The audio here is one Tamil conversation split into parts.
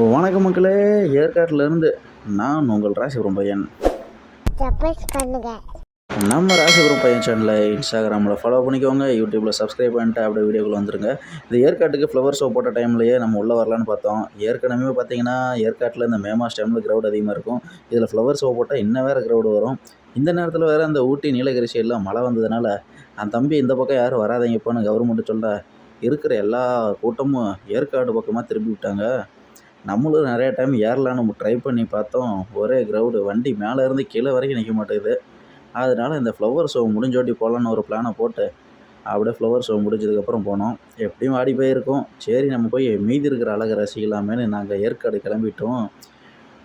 வணக்கம் மக்களே ஏற்காட்டிலேருந்து நான் உங்கள் ராசிபுரம் பையன் நம்ம ராசிபுரம் பையன் சேனலை இன்ஸ்டாகிராமில் ஃபாலோ பண்ணிக்கோங்க யூடியூப்பில் சப்ஸ்கிரைப் பண்ணிட்டு அப்படியே வீடியோக்குள்ள வந்துருங்க. இந்த ஏற்காட்டுக்கு ஃப்ளவர் ஷோ போட்ட டைம்லேயே நம்ம உள்ளே வரலான்னு பார்த்தோம். ஏற்கனவே பார்த்தீங்கன்னா ஏற்காட்டில் இந்த மே மாஸ் டைமில் க்ரௌட் அதிகமாக இருக்கும். இதில் ஃப்ளவர் ஷோ போட்டால் இன்னும் வேறு க்ரௌடு வரும். இந்த நேரத்தில் வேறு அந்த ஊட்டி நீலகிரி சைடெலாம் மழை வந்ததுனால அந்த தம்பி இந்த பக்கம் யாரும் வராதீங்கப்பான்னு கவர்மெண்ட் சொல்ல இருக்கிற எல்லா கூட்டமும் ஏற்காடு பக்கமாக திருப்பி விட்டாங்க. நம்மளும் நிறையா டைம் ஏறலான்னு ட்ரை பண்ணி பார்த்தோம். ஒரே க்ரௌடு வண்டி மேலே இருந்து கீழே வரைக்கும் நிற்க மாட்டேங்குது. அதனால இந்த ஃப்ளவர் ஷோ முடிஞ்சோட்டி போகலான்னு ஒரு பிளானை போட்டு அப்படியே ஃப்ளவர் ஷோ முடிஞ்சதுக்கப்புறம் போனோம். எப்படியும் ஆடி போயிருக்கோம். சரி நம்ம போய் மீதி இருக்கிற அழகை ரசிக்கலாமேன்னு நாங்கள் ஏற்காடு கிளம்பிட்டோம்.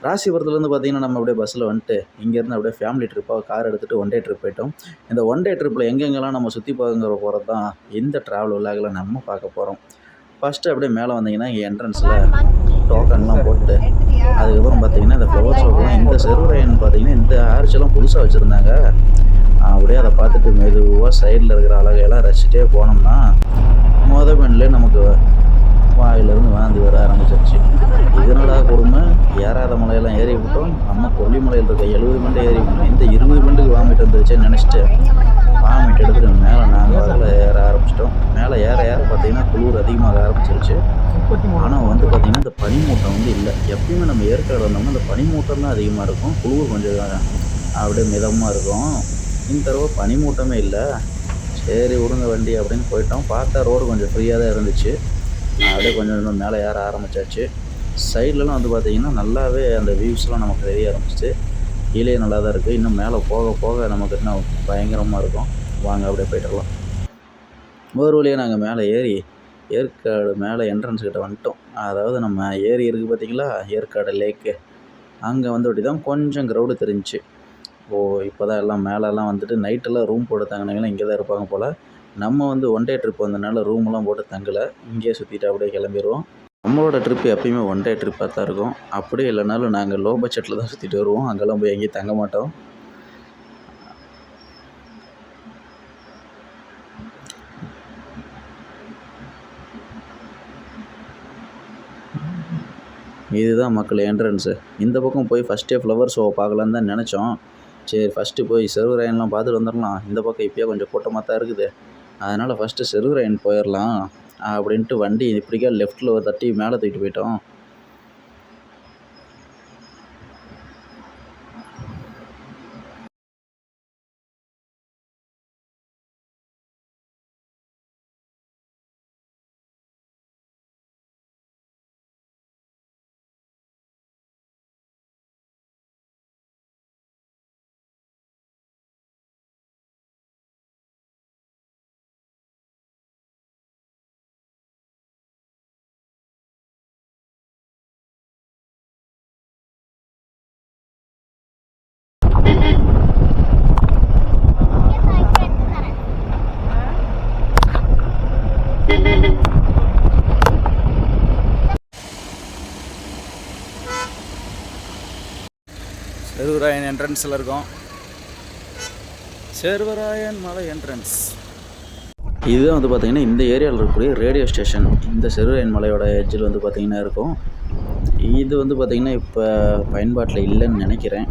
ராசிபுரத்துலேருந்து பார்த்தீங்கன்னா நம்ம அப்படியே பஸ்ஸில் வந்துட்டு இங்கேருந்து அப்படியே ஃபேமிலி ட்ரிப்பாக கார் எடுத்துகிட்டு ஒன் டே ட்ரிப் போயிட்டோம். இந்த ஒன் டே ட்ரிப்பில் எங்கெங்கெல்லாம் நம்ம சுற்றி பார்க்குங்கிற போகிறது தான் இந்த ட்ராவல் விலாகில் நம்ம பார்க்க போகிறோம் ஃபஸ்ட்டு அப்படியே மேலே வந்தீங்கன்னா இங்கே என்ட்ரன்ஸில் டோக்கன்லாம் போட்டு அதுக்கப்புறம் பார்த்தீங்கன்னா இந்த ஃப்ளவர் ஷோக்கெலாம் இந்த செருவரையன் பார்த்தீங்கன்னா இந்த ஆர்ச்செல்லாம் புதுசாக வச்சுருந்தாங்க. அப்படியே அதை பார்த்துட்டு மெதுவாக சைடில் இருக்கிற அழகையெல்லாம் ரசிச்சிட்டே போனோம்னா மொத பெண்ணிலே நமக்கு வாயிலிருந்து வாந்தி வர ஆரம்பிச்சிருச்சு. இதனடா கொடுமை ஏறாத மலையெல்லாம் ஏறி விட்டோம் நம்ம கொல்லிமலையில் இருக்க எழுபது மண்டை ஏறி விட்டோம் இந்த இருபது மண்டுக்கு வாங்கிட்டு வந்துருச்சுன்னு நினச்சிட்டு வாமிட் எடுத்துட்டு மேலே நாங்கள் வரல ஏற ஆரம்பிச்சிட்டோம். மேலே ஏற ஏற பார்த்தீங்கன்னா குளிர் அதிகமாக ஆரம்பிச்சிருச்சு. ஆனால் வந்து பார்த்திங்கன்னா இந்த பனிமூட்டம் வந்து இல்லை. எப்பயுமே நம்ம ஏற்காடு வந்தோம்னா இந்த பனிமூட்டம் தான் அதிகமாக இருக்கும். குளிர் கொஞ்சம் அப்படியே மிதமாக இருக்கும். இந்த தடவை பனிமூட்டமே இல்லை. சரி விடுங்க வண்டி அப்படின்னு போயிட்டோம். பார்த்தா ரோடு கொஞ்சம் ஃப்ரீயாக தான் இருந்துச்சு. அப்படியே கொஞ்சம் கொஞ்சம் மேலே ஏற ஆரம்பிச்சாச்சு. சைட்லலாம் வந்து பார்த்திங்கன்னா நல்லாவே அந்த வியூஸ்லாம் நமக்கு தெரிய ஆரம்பிச்சிச்சு. கீழே நல்லா தான் இருக்குது இன்னும் மேலே போக போக நமக்கு இன்னும் பயங்கரமாக இருக்கும். வாங்க அப்படியே போயிட்டுலாம் ஒரு வழியாக நாங்கள் மேலே ஏறி ஏற்காடு மேலே என்ட்ரன்ஸ் கிட்ட வந்துட்டோம். அதாவது நம்ம ஏரி இருக்குது பார்த்தீங்களா ஏற்காடு லேக்கு அங்கே வந்து தான் கொஞ்சம் க்ரௌடு தெரிஞ்சிச்சு ஓ இப்போ தான் எல்லாம் மேலெல்லாம் வந்துட்டு நைட்டெல்லாம் ரூம் போட்டு தங்கினாங்கன்னா இங்கே தான் இருப்பாங்க போல். நம்ம வந்து ஒன் டே ட்ரிப் வந்தனால ரூம்லாம் போட்டு தங்கலை. இங்கேயே சுற்றிட்டு அப்படியே கிளம்பிடுவோம் நம்மளோட ட்ரிப் எப்பயுமே ஒன் டே ட்ரிப்பாக தான் இருக்கும். அப்படியே இல்லைனாலும் நாங்கள் லோ பட்ஜெட்டில் தான் சுற்றிட்டு வருவோம். அங்கெல்லாம் போய் எங்கேயும் தங்க மாட்டோம். இதுதான் மக்கள் என்ட்ரன்ஸு இந்த பக்கம் போய் ஃபஸ்ட்டே ஃப்ளவர் ஷோவை பார்க்கலான்னு தான் நினச்சோம். சரி ஃபஸ்ட்டு போய் செருவராயன்லாம் பார்த்துட்டு வந்துடலாம். இந்த பக்கம் இப்போயே கொஞ்சம் கூட்டமாக தான் இருக்குது. அதனால் ஃபஸ்ட்டு செருவராயன் போயிடலாம். அப்படின்ட்டு வண்டி இப்படிக்கா லெஃப்ட்டில் ஒரு தட்டி மேலே தூக்கிட்டு போயிட்டோம். செருவராயன் என்ட்ரன்ஸில் இருக்கோம். செருவராயன் மலை என்ட்ரன்ஸ் இதுதான் வந்து பார்த்திங்கன்னா இந்த ஏரியாவில் இருக்கக்கூடிய ரேடியோ ஸ்டேஷன் இந்த செருவராயன் மலையோட எட்ஜில் வந்து பார்த்திங்கன்னா இருக்கும். இது வந்து பார்த்திங்கன்னா இப்போ பயன்பாட்டில் இல்லைன்னு நினைக்கிறேன்.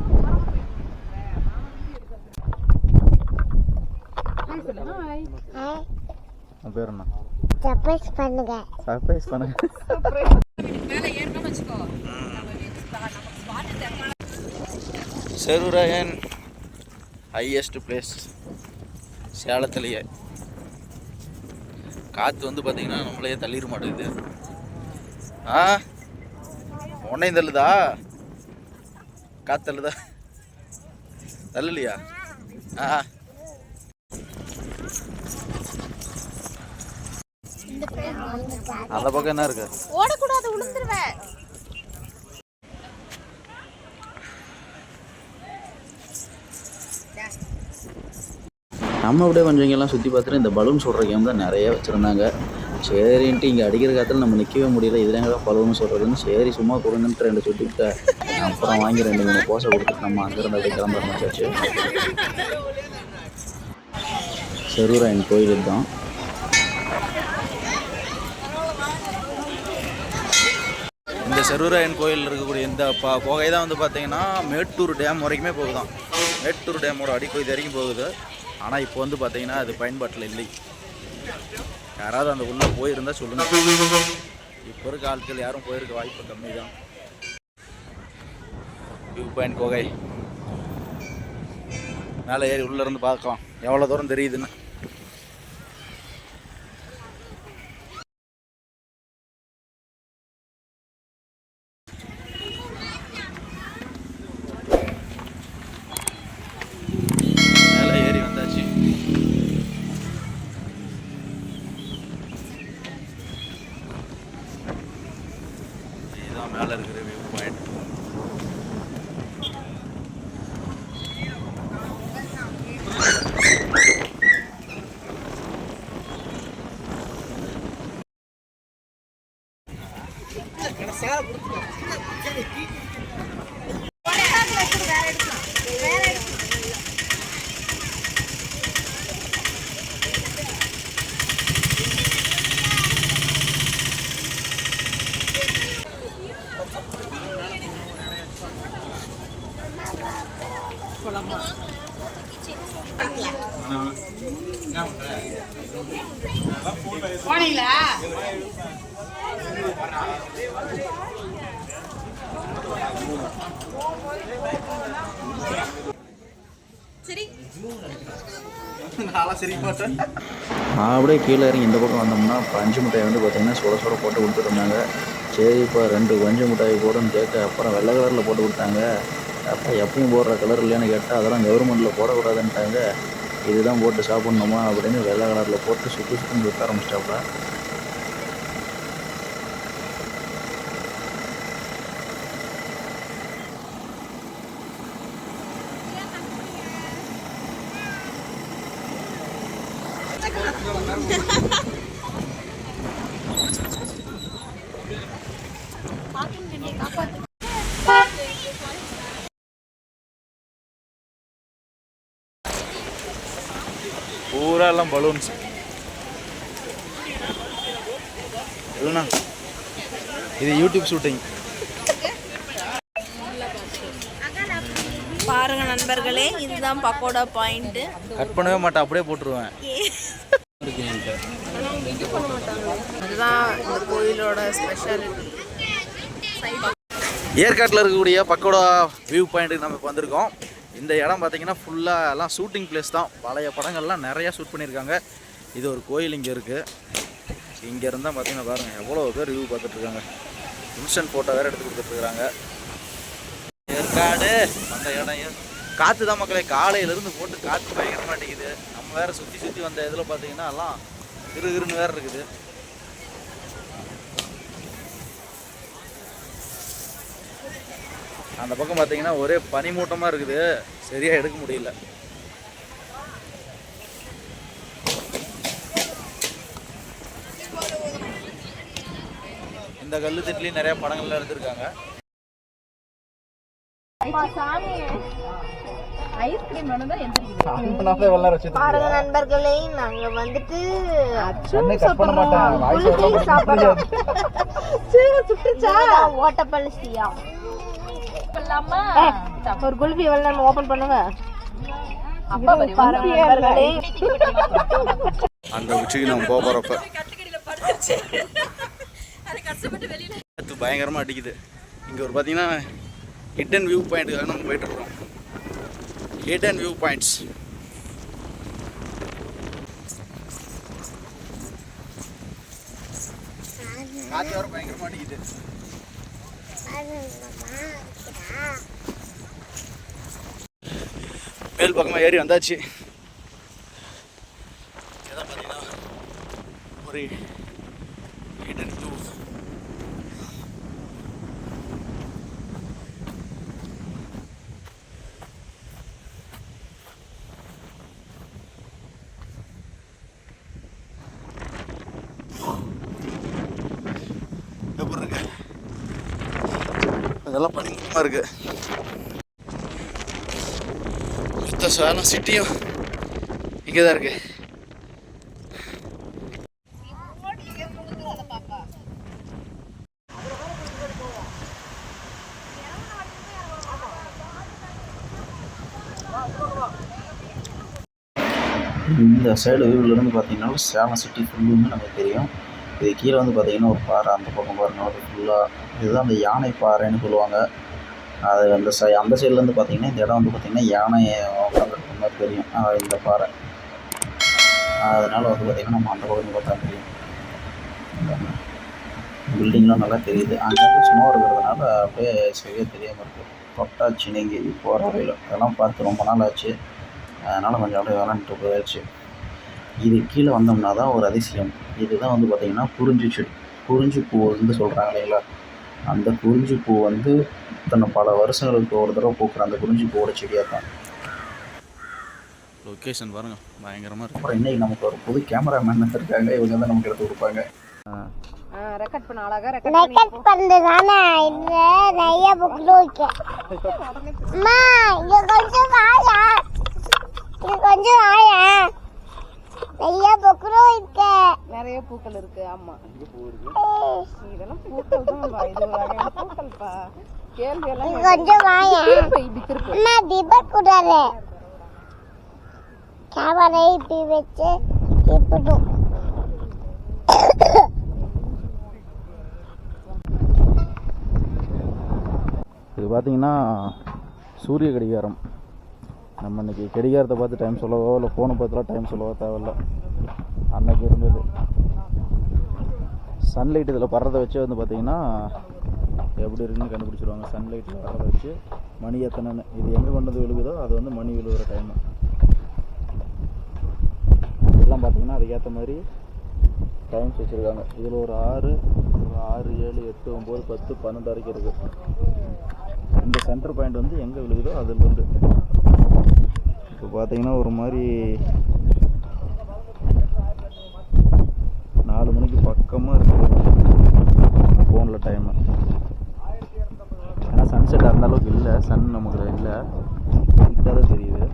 பேர் என்ன? சர்ப்ரைஸ் பண்ணுங்க. சர்ப்ரைஸ் பண்ணுங்க. செருராயன் ஹையஸ்ட் பிளேஸ் சேலத்துலேயே. காற்று வந்து பார்த்தீங்கன்னா நம்மளையே தள்ளிட மாட்டேங்குது. ஆ? உன்னையும் தள்ளுதா? காற்று தள்ளுதா? தள்ளலையா? ஆ. அந்த பக்கம் என்ன இருக்கு? ஓடக்கூடாது விழுந்துருவேன் நம்ம அப்படியே கொஞ்சம் இங்கெல்லாம் சுற்றி பார்த்துட்டு இந்த பலூன் சொல்கிற கேம் தான் நிறைய வச்சுருந்தாங்க. சரின்ட்டு இங்கே அடிக்கிற காலத்தில் நம்ம நிற்கவே முடியல. இதில் பலூன் சொல்கிறதுன்னு சரி சும்மா கொடுங்கன்ட்டு ரெண்டு சுற்றிட்டு அப்புறம் வாங்கி ரெண்டு மூணு போசை கொடுத்துட்டு நம்ம அங்கேருந்து அப்படியே கிளம்ப ஆரம்பிச்சாச்சு செருராயன் கோயில் தான் இந்த செருவராயன் கோயில் இருக்கக்கூடிய இந்த புகை தான் வந்து பார்த்தீங்கன்னா மேட்டூர் டேம் வரைக்குமே போகுதான். மேட்டூர் டேமோட அடிப்பகுதி வரைக்கும் போகுது. ஆனால் இப்போ வந்து பார்த்தீங்கன்னா அது பயன்பாட்டில் இல்லை. யாராவது அந்த உள்ளே போயிருந்தால் சொல்லுங்கள் இப்போ இருக்க ஆட்கள் யாரும் போயிருக்க வாய்ப்பு கம்மி தான் வியூ பாயிண்ட் கோகை மேலே ஏறி உள்ளே இருந்து பார்க்கலாம். எவ்வளோ தூரம் தெரியுதுன்னு மேலே ஏறி வந்தாச்சு இதுதான் மேலே இருக்கிற வியூ பாயிண்ட் கடைசியாக போனீங்களா நான் அப்படியே கீழே இறங்கி இந்த பக்கம் வந்தோம்னா பஞ்சு மிட்டாய் வந்து பார்த்தீங்கன்னா சுட சுட போட்டு கொடுத்துருந்தாங்க. சரி இப்போ ரெண்டு பஞ்சு மிட்டாய் போடுன்னு கேட்க அப்புறம் வெள்ளை கலரில் போட்டு கொடுத்தாங்க. அப்போ எப்பயும் போடுற கலர் இல்லைன்னு கேட்டால் அதெல்லாம் கவர்மெண்ட்டில் போடக்கூடாதுன்ட்டாங்க இதுதான் போட்டு சாப்பிட்ணுமா அப்படின்னு வெள்ளை கலரில் போட்டு சுற்றி சுற்றி விற்க ஆரம்பிச்சிட்டாப்புல. பூரா எல்லாம் பலூன்ஸ் இல்லைண்ணா இது யூடியூப் ஷூட்டிங் பாருங்க நண்பர்களே இதுதான் பக்கோடா பாயிண்ட் கட் பண்ணவே மாட்டேன் அப்படியே போட்டுருவேன். அதுதான் இந்த கோயிலோட ஸ்பெஷாலிட்டி ஏற்காட்டில் இருக்கக்கூடிய பக்கோடா வியூ பாயிண்ட்டுக்கு நம்ம இப்போ வந்திருக்கோம். இந்த இடம் பார்த்தீங்கன்னா ஃபுல்லாக எல்லாம் ஷூட்டிங் பிளேஸ் தான். பழைய படங்கள்லாம் நிறையா ஷூட் பண்ணியிருக்காங்க. இது ஒரு கோயில் இங்கே இருக்குது இங்கே இருந்தால் பார்த்தீங்கன்னா பாருங்கள் எவ்வளோ பேர் வியூ பார்த்துட்ருக்காங்க இன்ஸ்டன்ட் ஃபோட்டோ வேறு எடுத்து கொடுத்துட்ருக்குறாங்க ஏற்காடு அந்த இடம் காற்று தான் மக்களே காலையிலேருந்து போட்டு காற்று பயங்கர மாட்டேங்குது நம்ம வேறு சுற்றி சுற்றி வந்த இதில் பார்த்தீங்கன்னா எல்லாம் இருன்னு வேறு இருக்குது. அந்த பக்கம் பார்த்தீங்கன்னா ஒரே பனிமூட்டமாக இருக்குது. சரியாக எடுக்க முடியல. இந்த கல்லு திட்டிலையும் நிறைய படங்கள்லாம் எடுத்திருக்காங்க. பாருங்க நண்பர்களே நாங்க வந்துட்டு ஓட்டப்பள்ளி ஸ்ரீயா ஒரு குல்ஃபி எவ்வளவு நம்ம ஓபன் பண்ணுங்க. பாருங்க நண்பர்களே. அந்த உச்சிக்கு நம்ம போக போகிறப்ப காற்று பயங்கரமாக அடிக்குது. இங்கே ஒரு பார்த்தீங்கன்னா ஹிடன் வியூ பாயிண்ட்டுக்காக நம்ம போயிட்டு இருக்கோம். ஹிடன் வியூ பாயிண்ட்ஸ் காற்று வர பயங்கரமாக அடிக்குது. மேல் பக்கமாக ஏறி வந்தாச்சு. இதான் பார்த்தீங்கன்னா ஒரு ஹிடன் பயமாக இருக்குது சுத்த சாதாரண சிட்டியும் இங்கே தான் இந்த சைடு வியூவிலேருந்து பார்த்தீங்கன்னா சேலம் சிட்டி ஃபுல்லுமே நமக்கு தெரியும். இது கீழே வந்து பார்த்தீங்கன்னா ஒரு பாறை அந்த பக்கம் பாருங்கள் ஒரு ஃபுல்லாக இதுதான் அந்த யானை பாறைன்னு சொல்லுவாங்க. அது அந்த சை அந்த சைட்லேருந்து பார்த்தீங்கன்னா இந்த இடம் வந்து பார்த்தீங்கன்னா யானை உட்காந்துருக்க மாதிரி தெரியும். இந்த பாறை. அதனால் வந்து பார்த்தீங்கன்னா நம்ம அந்த பக்கம் பார்த்தா தெரியும். பில்டிங்லாம் நல்லா தெரியுது. அங்கே சும்மா இருக்கிறதுனால அப்படியே சரியாக தெரியாமல் இருக்குது தொட்டாச்சி நீங்கள் போகிற வரையில். அதெல்லாம் பார்த்து ரொம்ப நாள் ஆச்சு. அதனால் கொஞ்சம் அப்படியே விளாண்டுட்டு போயாச்சு. இது கீழே வந்தோம்னா தான் ஒரு அதிசயம். இதுதான் வந்து பார்த்திங்கன்னா குறிஞ்சி செடி. குறிஞ்சி பூ வந்து சொல்கிறாங்க இல்லைங்களா? அந்த குறிஞ்சி பூ வந்து இத்தனை பல வருஷங்களுக்கு ஒரு தடவை பூக்கிற அந்த குறிஞ்சி பூவோட செடியாக தான் லொக்கேஷன் பாருங்க பயங்கரமாக இருக்கு. அப்புறம் இன்னைக்கு நமக்கு ஒரு புது கேமராமேன் இருக்காங்க இவங்க தான் நமக்கு எடுத்து கொடுப்பாங்க. ரெக்கார்ட் பண்ண அழகா ரெக்கார்ட் பண்றதானே இல்ல நிறைய அம்மா இங்க கொஞ்சம் வாயா. இங்க கொஞ்சம் வாயா. நிறைய புக்ல வைக்க நிறைய பூக்கள் இருக்கு ஆமா. இதெல்லாம் பூக்கள் தான் இது வகையான பூக்கள்ப்பா கேள்வி எல்லாம் கொஞ்சம் இப்படி திருப்பு அம்மா தீபக் கூடாது. கேமரா இப்படி வச்சு இப்படும் இது பார்த்தீங்கன்னா சூரிய கடிகாரம். நம்ம இன்றைக்கி கடிகாரத்தை பார்த்து டைம் சொல்லவோ இல்லை ஃபோனை பார்த்துலாம் டைம் சொல்லவோ தேவையில்ல. அன்னைக்கு இருந்தது. சன்லைட் இதில் படுறத வச்சு வந்து பார்த்தீங்கன்னா எப்படி இருக்குன்னு கண்டுபிடிச்சிருவாங்க. சன்லைட்டில் வர்றதை வச்சு மணி எத்தனைன்னு. இது எங்கே கொண்டு வந்து விழுகுதோ அது வந்து மணி விழுகிற டைமு இதெல்லாம் பார்த்தீங்கன்னா அதுக்கேற்ற மாதிரி டைம்ஸ் வச்சுருக்காங்க. இதில் ஒரு ஆறு ஒரு ஆறு ஏழு எட்டு ஒம்பது பத்து பன்னெண்டு வரைக்கும் இருக்குது இந்த சென்டர் பாயிண்ட் வந்து எங்கே விழுகுதோ அதுலேருந்து இப்போ பார்த்தீங்கன்னா ஒரு மாதிரி நாலு மணிக்கு பக்கமாக இருக்குது ஃபோனில் டைமு ஏன்னா சன்செட் அந்த அளவுக்கு இல்லை. சன் நமக்கு இல்லை. கிட்ட தான் தெரியுது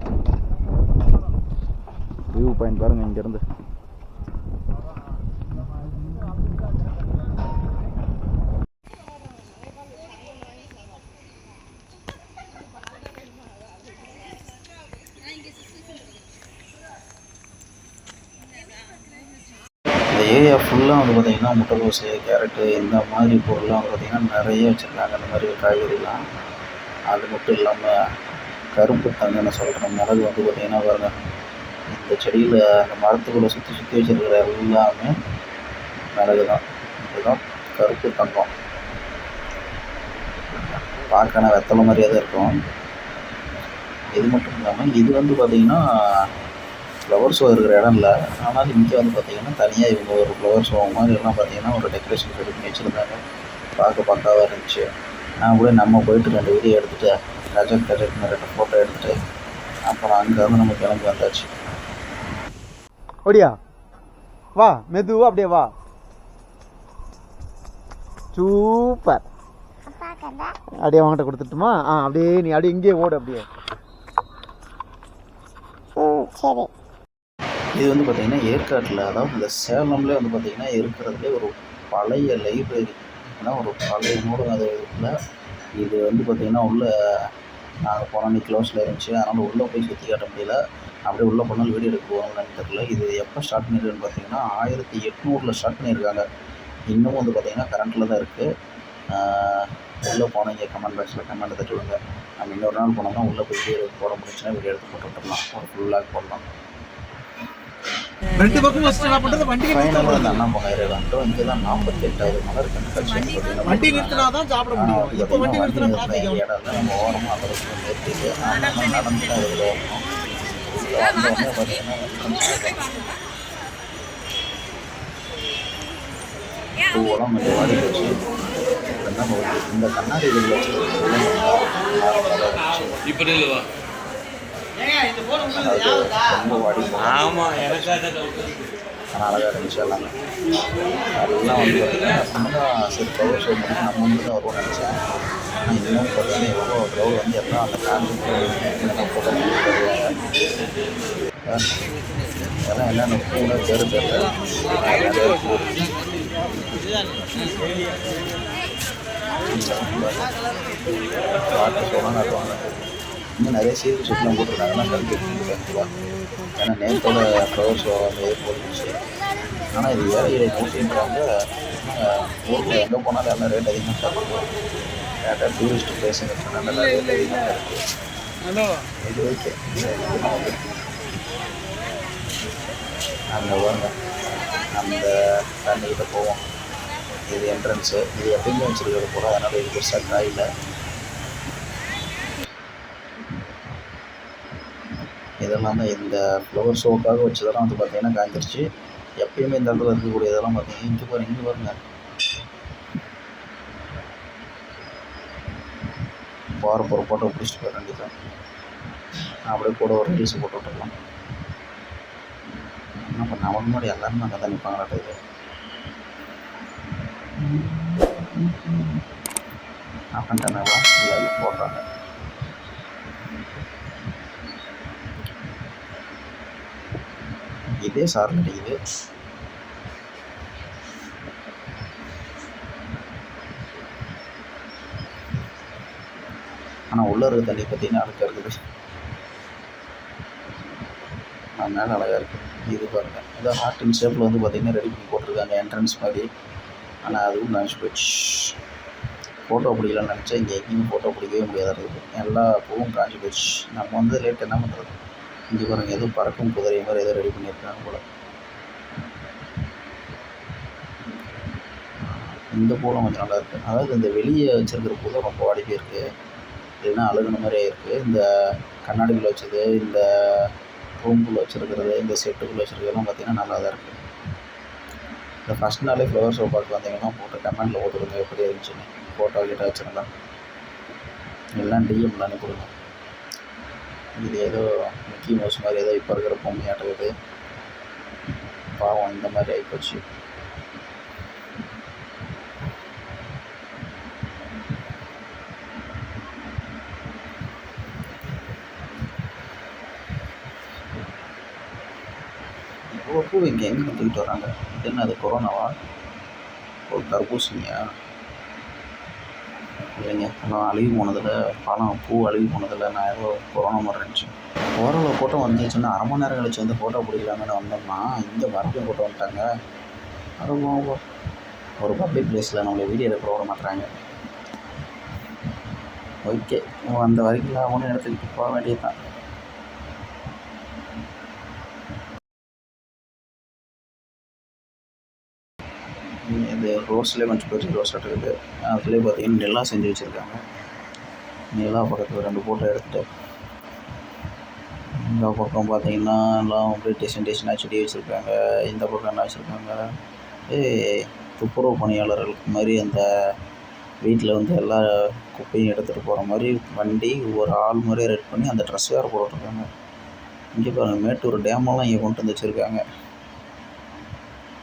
வியூ பாயிண்ட் பாருங்கள் இங்கேருந்து இந்த ஏரியா ஃபுல்லாக வந்து பார்த்திங்கன்னா முட்டைக்கோசு கேரட்டு இந்த மாதிரி பொருள்லாம் வந்து பார்த்திங்கன்னா நிறைய வச்சுருக்காங்க. அந்த மாதிரி காய்கறிலாம். அது மட்டும் இல்லாமல் கருப்பு தங்கன்னு சொல்கிற மிளகு வந்து பார்த்திங்கன்னா பாருங்கள் இந்த செடியில் அந்த மரத்துக்குள்ளே சுற்றி சுற்றி வச்சுருக்கிற எல்லாமே மிளகு தான் இதுதான் கருப்பு தங்கம். பார்க்கணும் வெத்தலை மாதிரியே தான் இருக்கும். இது மட்டும் இல்லாமல் இது வந்து பார்த்திங்கன்னா ஃப்ளவர் ஷோ இருக்கிற இடம் இல்லை ஆனால் இங்கே வந்து பார்த்தீங்கன்னா தனியாக இவங்க ஒரு ஃப்ளவர் ஷோ மாதிரி எல்லாம் பார்த்தீங்கன்னா ஒரு டெக்கரேஷன் ரெடி பண்ணி வச்சுருந்தாங்க. பார்க்க பக்காவாக இருந்துச்சு. நான் கூட நம்ம போயிட்டு ரெண்டு வீடியோ எடுத்துகிட்டு ரஜத் ரஜத்னு ரெண்டு ஃபோட்டோ எடுத்துகிட்டு அப்புறம் அங்கேருந்து நம்ம கிளம்பி வந்தாச்சு. அப்படியா வா மெதுவா அப்படியே வா. சூப்பர். அப்படியே அவங்ககிட்ட கொடுத்துட்டுமா? ஆ அப்படியே நீ அப்படியே இங்கேயே ஓடு அப்படியே. ம் சரி. இது வந்து பார்த்திங்கன்னா ஏற்காட்டில் அதாவது இந்த சேலம்லேயே வந்து பார்த்திங்கன்னா இருக்கிறதுலே ஒரு பழைய லைப்ரரி. ஏன்னா ஒரு பழைய நூலகத்தில் இது வந்து பார்த்திங்கன்னா உள்ளே நாங்கள் போன அன்றைக்கி க்ளோஸில் இருந்துச்சு. அதனால் உள்ளே போய் சுற்றி காட்ட முடியல. அப்படியே உள்ளே போனாலும் வீடியோ எடுக்க போவாங்கன்னு தெரியல. இது எப்போ ஸ்டார்ட் பண்ணிருக்குன்னு பார்த்தீங்கன்னா ஆயிரத்தி எட்நூறில் ஸ்டார்ட் பண்ணியிருக்காங்க இன்னமும் வந்து பார்த்திங்கன்னா கரண்ட்டில் தான் இருக்குது உள்ளே போனீங்க கமெண்ட் பாக்ஸில் கமெண்ட் தட்டி விடுங்க நம்ம இன்னொரு நாள் போனோம்னா உள்ளே போய் வீடியோ போட முடிச்சுன்னா வீடியோ எடுத்து போட்டு விட்டுடலாம் ஒரு ஃபுல்லாக போடலாம். ரெண்டு பக்கம் வச்சுட்டு என்ன பண்றது வண்டி ஃபைனலாக அந்த அண்ணா பகாயிரம் வந்துட்டோம் இங்கே தான் நாற்பத்தி எட்டாவது மலர் பார்த்தீங்கன்னா வண்டி நிறுத்தினா தான் சாப்பிட முடியும். இப்போ வண்டி நிறுத்தினா டிராஃபிக் இடம் தான் நம்ம ஓரமாக நடந்து பூவெல்லாம் கொஞ்சம் வாடி இந்த கண்ணாடி வச்சு ஆமாம் ஆனால் அழகாக இருந்துச்சு எல்லாமே. அதெல்லாம் வந்து பார்த்தீங்கன்னா சரி பண்ணி நம்ம வந்து தான் வருவோம்னு நினச்சேன். ஆனால் இன்னும் பார்த்தீங்கன்னா எவ்வளோ க்ரௌட் வந்து எல்லாம் அந்த கான்செப்ட் போட்டோ அதெல்லாம் என்னென்ன பூனை பேர் தெரியல நிறைய பூ இருக்கு. பார்த்து சொன்னா நடுவாங்க இன்னும் நிறைய சீரியல் ஷூட்லாம் போட்டிருக்காங்கன்னா கல்வி கண்டிப்பாக ஏன்னா நேரத்தோட ஃப்ளவர் ஷோ வந்து போட்டுருச்சு ஆனால் இது ஏழை ஊட்டின்றாங்க ஊரில் எங்கே போனாலும் எல்லாம் ரேட் அதிகமாக இருக்கும். டேட்டா டூரிஸ்ட் பிளேஸுங்கிறதுனால ரேட் அதிகமாக இருக்குது இது ஓகே அங்கே பாருங்க அந்த தண்ணிக்கிட்ட போவோம். இது என்ட்ரன்ஸு இது எப்பயுமே வச்சுருக்கிறது போல அதனால் இது பெருசாக காயில் இதெல்லாம் தான் இந்த ஃப்ளவர் ஷோக்காக வச்சதெல்லாம் வந்து பார்த்தீங்கன்னா காய்ச்சிருச்சு எப்பயுமே இந்த இடத்துல இருக்கக்கூடிய இதெல்லாம் பார்த்தீங்கன்னா இங்கே பாருங்க இங்கே பாருங்க. போகிற போகிற ஃபோட்டோ பிடிச்சிட்டு போயிட வேண்டியதான் அப்படியே கூட ஒரு ரீல்ஸ் போட்டு விட்டுருலாம் என்ன பண்ண அவன் முன்னாடி எல்லாருமே அங்கே தான் நிற்பாங்களாட்ட இது. அப்படின்ட்டு இல்லை போடுறாங்க. அப்படியே சார் அடிக்குது. ஆனால் உள்ளே இருக்க தண்ணி பார்த்தீங்கன்னா அழகாக இருக்குது. அதனால அழகாக இருக்குது இது பாருங்கள் ஹார்ட் அண்ட் ஷேப்பில் வந்து பார்த்தீங்கன்னா ரெடி பண்ணி போட்டிருக்காங்க என்ட்ரன்ஸ் மாதிரி. ஆனால் அதுவும் நினச்சி போச்சு ஃபோட்டோ பிடிக்கலாம்னு நினச்சா இங்கே எங்கேயும் ஃபோட்டோ பிடிக்கவே முடியாத இருக்குது எல்லா பூவும் காஞ்சி போச்சு நம்ம வந்து லேட் என்ன பண்ணுறது இங்கே பாருங்கள் எதுவும் பறக்கும் குதிரை மாதிரி எதுவும் ரெடி பண்ணியிருக்காங்க போல். இந்த பூலம் கொஞ்சம் நல்லா இருக்குது அதாவது இந்த வெளியே வச்சுருக்கிற பூலம் ரொம்ப வாடி இருக்குது இல்லைன்னா அழுகுன மாதிரியே இருக்குது இந்த கண்ணாடிக்குள்ளே வச்சது இந்த ரூம்குள்ளே வச்சுருக்கிறது இந்த செட்டுக்குள்ளே வச்சுருக்கிறதுலாம் பார்த்திங்கன்னா நல்லா தான் இருக்குது இந்த ஃபஸ்ட் நாளே ஃப்ளவர் ஷோ பார்க்க வந்தீங்கன்னா போட்டு கமெண்ட்டில் போட்டுருங்க எப்படி இருந்துச்சுன்னு. ஃபோட்டோ கிட்ட வச்சுருந்தா. எல்லாம் டிஎம்ல அனுப்பிடுங்க இது ஏதோ மிக்கி மவுஸ் மாதிரி ஏதோ இப்போ இருக்கிற பொம்மையாட்டுக்குது பாவம் இந்த மாதிரி ஆகிப்போச்சு இவ்வளோ பூ இங்கே எங்கே தூக்கிட்டு வராங்க? என்ன அது கொரோனாவா? ஒரு தர்பூசணியா? இல்லைங்க. நான் அழுகி போனதில் பழம் பூ அழுகி போனதில் நான் ஏதோ கொரோனா மாதிரி இருந்துச்சு. ஓரளவு ஃபோட்டோ வந்துச்சுன்னா அரை மணி நேரம் கழிச்சு வந்து ஃபோட்டோ பிடிக்கலாமேனு வந்தோம்னா இங்கே வரப்பையும் ஃபோட்டோ வந்துட்டாங்க. ரொம்ப ஒரு பப்ளிக் ப்ளேஸில் நம்மளை வீடியோ எடுக்க விட மாட்டுறாங்க. ஓகே அந்த வரைக்கும் இல்லாமல் எடுத்துக்கிட்டு போக வேண்டியது தான் இந்த ரோஸ்லேயே கொஞ்சம் பெரிய ரோஸ் இருக்குது. அதுலேயே பார்த்தீங்கன்னா நிலா செஞ்சு வச்சுருக்காங்க. நிலா பக்கத்தில் ரெண்டு ஃபோட்டோ எடுத்துட்டு. இந்த பக்கம் பார்த்தீங்கன்னா எல்லாம் அப்படியே டிசைன் டிசைனாக செடி வச்சுருக்காங்க. இந்த பக்கம் என்ன வச்சுருக்காங்க? ஏ துப்புரவு பணியாளர்களுக்கு மாதிரி அந்த வீட்டில் வந்து எல்லா குப்பையும் எடுத்துகிட்டு போகிற மாதிரி வண்டி ஒரு ஆள் மாதிரி ரெட் பண்ணி அந்த ட்ரெஸ் வேறு போட்டுருக்காங்க இங்கே பாருங்கள் மேட்டூர் டேமெல்லாம் இங்கே கொண்டு வந்து வச்சுருக்காங்க.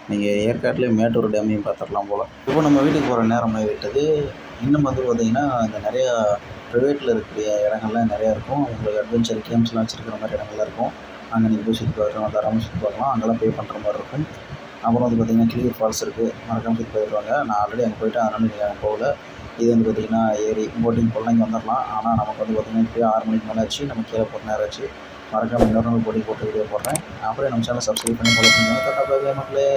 நீங்கள் ஏற்காட்டிலே மேட்டூர் டேமையும் பார்த்துடலாம் போல். இப்போ நம்ம வீட்டுக்கு போகிற நேரம் விட்டது இன்னும் வந்து பார்த்திங்கன்னா இந்த நிறையா ப்ரைவேட்டில் இருக்கிற இடங்கள்லாம் நிறையா இருக்கும். உங்களுக்கு அட்வென்ச்சர் கேம்ஸ்லாம் வச்சுருக்கிற மாதிரி இடங்கள்லாம் இருக்கும். அங்கே நீங்கள் போய் சுற்றி பார்க்கலாம் தரமாக சுற்றி பார்க்கலாம். அங்கெல்லாம் பே பண்ணுற மாதிரி இருக்கும். அப்புறம் வந்து பார்த்திங்கன்னா கிளியர் ஃபால்ஸ் இருக்குது மறக்காமல் சுற்றி போயிடுவாங்க நான் ஆல்ரெடி அங்கே போயிட்டேன். அதனால் நீங்கள் அங்கே போகல. இது வந்து பார்த்திங்கன்னா ஏரி போட்டிங் போகலாம் இங்கே வந்துடலாம். ஆனால் நமக்கு வந்து பார்த்திங்கன்னா இப்போ ஆறு மணிக்கு மேலே ஆச்சு நம்ம கீழே போகிற நேரம் ஆச்சு. மறக்காமல் இன்னொரு நாள் போட்டிங் போட்டு வீடியோ போடுறேன். அப்புறம் நம்ம சேனல் சப்ஸ்கிரைப் பண்ணி ஃபாலோ பண்ணுங்கள் மக்களே.